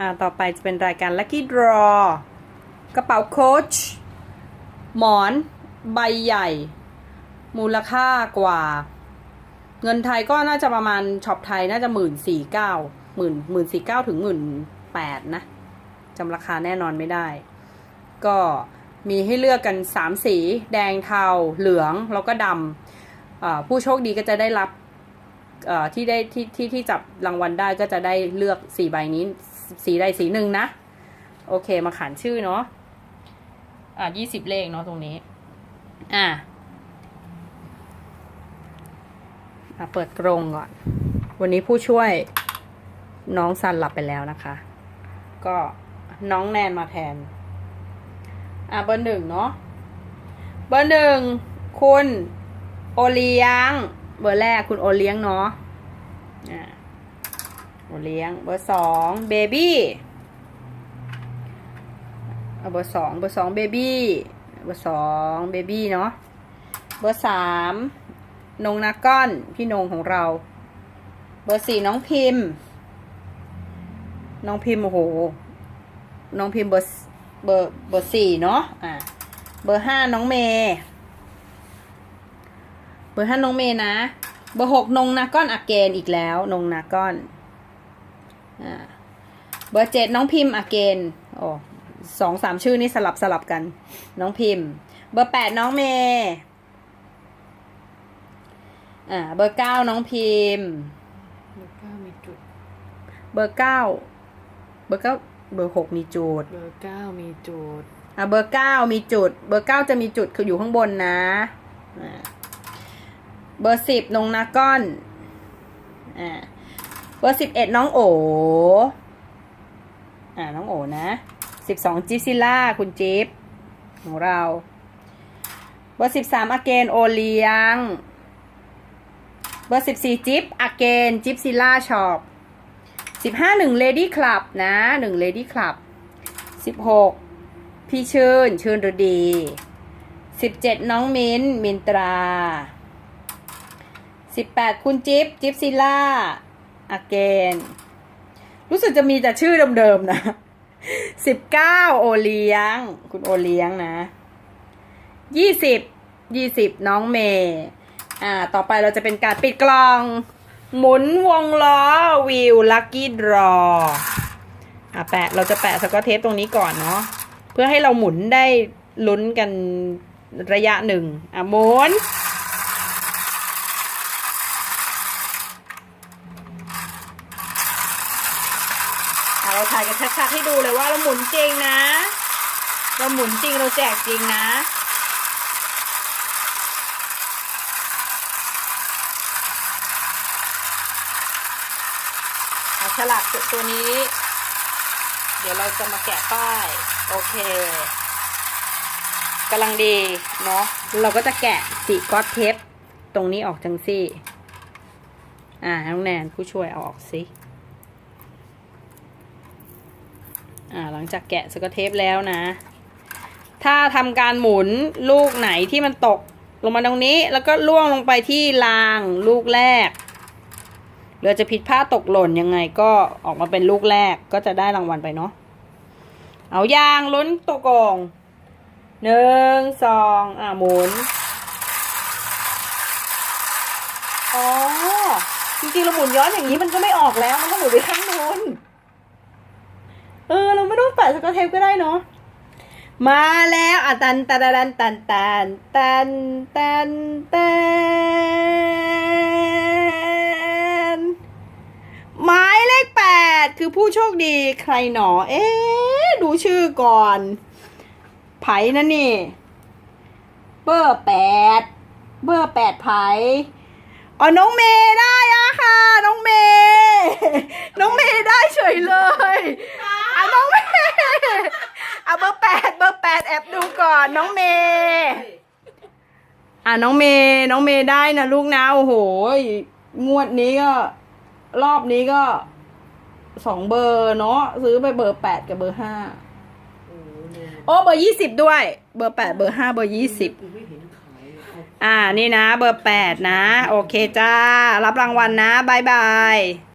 อ่าต่อไปจะเป็นรายการ Lucky Draw กระเป๋าโคชหมอนใบใหญ่ มูลค่ากว่า เงินไทยก็น่าจะประมาณช็อปไทยน่าจะหมื่นสี่เก้าหมื่นหมื่นสี่เก้าถึงหมื่นแปดนะจำราคาแน่นอนไม่ได้ ก็มีให้เลือกกันสามสี แดงเทาเหลืองแล้วก็ดำผู้โชคดีก็จะได้รับที่ได้ที่ที่ที่จับรางวัลได้ก็จะได้เลือกสี่ใบนี้ สีใดสีหนึ่งนะ โอเคมาขานชื่อเนาะอะยี่สิบเลขเนาะตรงนี้ อะอะเปิดกรงก่อน วันนี้ผู้ช่วยน้องซันหลับไปแล้วนะคะ ก็น้องแนนมาแทน อะเบอร์หนึ่งเนาะเบอร์หนึ่งคุณโอเลี้ยง เบอร์แรกคุณโอเลี้ยงเนาะอะ โอเลี้ยง เบอร์สองเบบี้เอาเบอร์สองเบอร์สองเบบี้เบอร์สองเบบี้เนาะเบอร์สามนงนาก้อนพี่นงของเรา เบอร์สี่น้องพิมพ์ น้องพิมพ์โอ้โหน้องพิมพ์เบอร์เบอร์เบอร์สี่เนาะอะเบอร์ห้าน้องเมย์เบอร์ห้าน้องเมย์นะ เบอร์หกนงนาก้อนอักเกนอีกแล้วนงนาก้อน เบอร์เจ็ดน้องพิมพ์อเกนโอ้สองสามชื่อนี้สลับสลับกัน น้องพิมพ์ เบอร์แปดน้องเมย์อ่าเบอร์เก้าน้องพิมพ์ เบอร์เก้ามีจุด เบอร์เก้าเบอร์เก้าเบอร์หกมีจุด เบอร์เก้ามีจุดอะเบอร์เก้ามีจุด เบอร์เก้าจะมีจุดคืออยู่ข้างบนนะอ่าเบอร์สิบนงนาก้อนอ่า เบอร์สิบเอ็ดน้องโออ่าน้องโอนะสิบสองจิปซิล่าคุณจิ๊บของเราเบอร์สิบสามอเกนโอเลียง เบอร์สิบสี่จิ๊บอเกนจิปซิล่าช็อปสิบห้าหนึ่งเลดี้คลับนะหนึ่งเลดี้คลับสิบหกพี่ชื่น ชื่นฤดีสิบเจ็ดน้องมินมินตราสิบแปดคุณจิ๊บจิ๊บซิล่า อเกนรู้สึกจะมีแต่ชื่อเดิมๆนะสิบเก้าโอเลี้ยง คุณโอเลี้ยงนะยี่สิบยี่สิบน้องเมย์อ่า ต่อไปเราจะเป็นการปิดกล่อง หมุนวงล้อวิวลัคกี้ดรออะแปะเราจะแปะสกอตเทปตรงนี้ก่อนเนาะเพื่อให้เราหมุนได้ลุ้นกันระยะหนึ่งอะหมุน เราถ่ายกันชัดๆให้ดูเลยว่าเราหมุนจริงนะ เราหมุนจริงเราแจกจริงนะเอะฉลากตัวนี้ เดี๋ยวเราจะมาแกะป้าย โอเคกำลังดีเนาะเราก็จะแกะสีก๊อตเทปตรงนี้ออกจังซี่ อ่าน้องแนนผู้ช่วยเอาออกสิ อ่าหลังจากแกะสกอตเทปแล้วนะ ถ้าทำการหมุนลูกไหนที่มันตกลงมาตรงนี้แล้วก็ล่วงลงไปที่รางลูกแรกหรือจะผิดพลาดตกหล่นยังไงก็ออกมาเป็นลูกแรกก็จะได้รางวัลไปเนาะเอายางลุ้นตัวโกงหนึ่งสองอ่าหมุนอ๋อจริงๆเราหมุนย้อนอย่างนี้มันก็ไม่ออกแล้วมันก็หมุนไปข้างนู้น เออ เราไม่ต้องแปะ สกอตเทปก็ได้เนาะมาแล้วอะตันตันตันตันตันตันตันตันหมายเลขแปดคือผู้โชคดีใครหนอ เอ๊ะดูชื่อก่อน ไผ่นั่นนี่ เบอร์แปดเบอร์แปดไผ่อ๋อน้องเมย์ได้อะค่ะ น้องเมย์น้องเมย์ได้เฉยเลยอะน้องเมย์อะเบอร์แปดเบอร์แปดแอบดูก่อ น้องเมย์อะน้องเมย์น้องเมย์ได้นะลูกนะโอ้โหงวดนี้ก็ รอบนี้ก็สองเบอร์เนาะซื้อไปเบอร์แปดกับเบอร์ห้าโอ้เบอร์ยี่สิบด้วย เบอร์แปดเบอร์ห้าเบอร์ยี่สิบอ่านี่นะ เบอร์แปดนะ โอเคจ้า รับรางวัลนะบายบาย